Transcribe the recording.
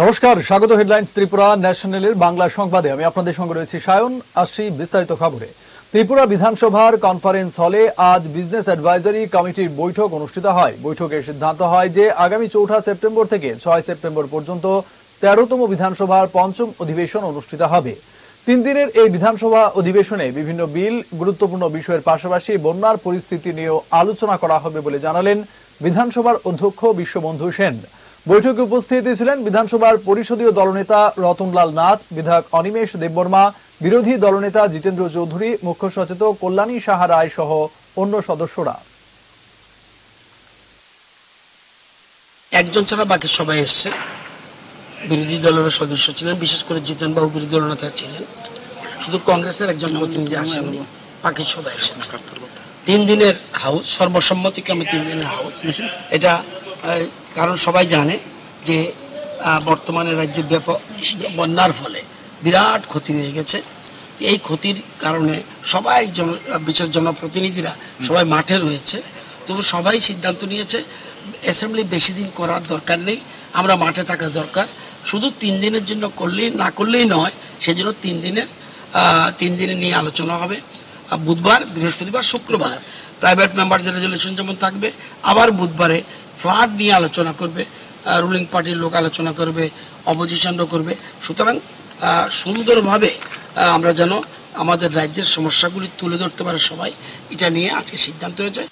নমস্কার, স্বাগত হেডলাইন্স ত্রিপুরা ন্যাশনালের বাংলা সংবাদে। আমি আপনাদের সঙ্গে রয়েছি সায়ন, আসছি বিস্তারিত খবরে। ত্রিপুরা বিধানসভার কনফারেন্স হলে আজ বিজনেস অ্যাডভাইজারি কমিটির বৈঠক অনুষ্ঠিত হয়। বৈঠকে সিদ্ধান্ত হয় যে আগামী চৌঠা সেপ্টেম্বর থেকে ছয় সেপ্টেম্বর পর্যন্ত তেরোতম বিধানসভার পঞ্চম অধিবেশন অনুষ্ঠিত হবে। তিন দিনের এই বিধানসভা অধিবেশনে বিভিন্ন বিল, গুরুত্বপূর্ণ বিষয়ের পাশাপাশি বন্যার পরিস্থিতি নিয়েও আলোচনা করা হবে বলে জানালেন বিধানসভার অধ্যক্ষ বিশ্ববন্ধু সেন। বৈঠকে উপস্থিত ছিলেন বিধানসভার পরিষদীয় দলনেতা রতনলাল নাথ বিধায়ক অনিমেষ দেববর্মা বিরোধী দলনেতা জিতেন্দ্র চৌধুরী মুখ্য সচেতক কল্যাণী সাহা রায় সহ অন্য সদস্যরা। একজন ছাড়া বাকি সবাই এসছে। বিরোধী দলের সদস্য ছিলেন বিশেষ করে জিতেন বাবু বিরোধী দল নেতা ছিলেন। শুধু কংগ্রেসের একজন প্রতিনিধি আসেননি বাকি সবাই এসেছে। তিন দিনের হাউস সর্বসম্মতিক্রমে তিন দিনের হাউস। এটা কারণ সবাই জানে যে বর্তমানে রাজ্যে ব্যাপক বন্যার ফলে বিরাট ক্ষতি হয়ে গেছে। এই ক্ষতির কারণে সবাই জন বিশেষ জনপ্রতিনিধিরা সবাই মাঠে রয়েছে। তবু সবাই সিদ্ধান্ত নিয়েছে অ্যাসেম্বলি বেশি দিন করার দরকার নেই আমরা মাঠে থাকা দরকার। শুধু তিন দিনের জন্য করলেই না করলেই নয় সেজন্য তিন দিনের তিন দিনে নিয়ে আলোচনা হবে। বুধবার, বৃহস্পতিবার, শুক্রবার। প্রাইভেট মেম্বারদের রেজলিউশন যেমন থাকবে, আবার বুধবারে ফ্লাড নিয়ে আলোচনা করবে রুলিং পার্টির লোক আলোচনা করবে অপোজিশনও করবে। সুতরাং সুন্দরভাবে আমরা যেন আমাদের রাজ্যের সমস্যাগুলি তুলে ধরতে পারে সবাই, এটা নিয়ে আজকে সিদ্ধান্ত হয়েছে।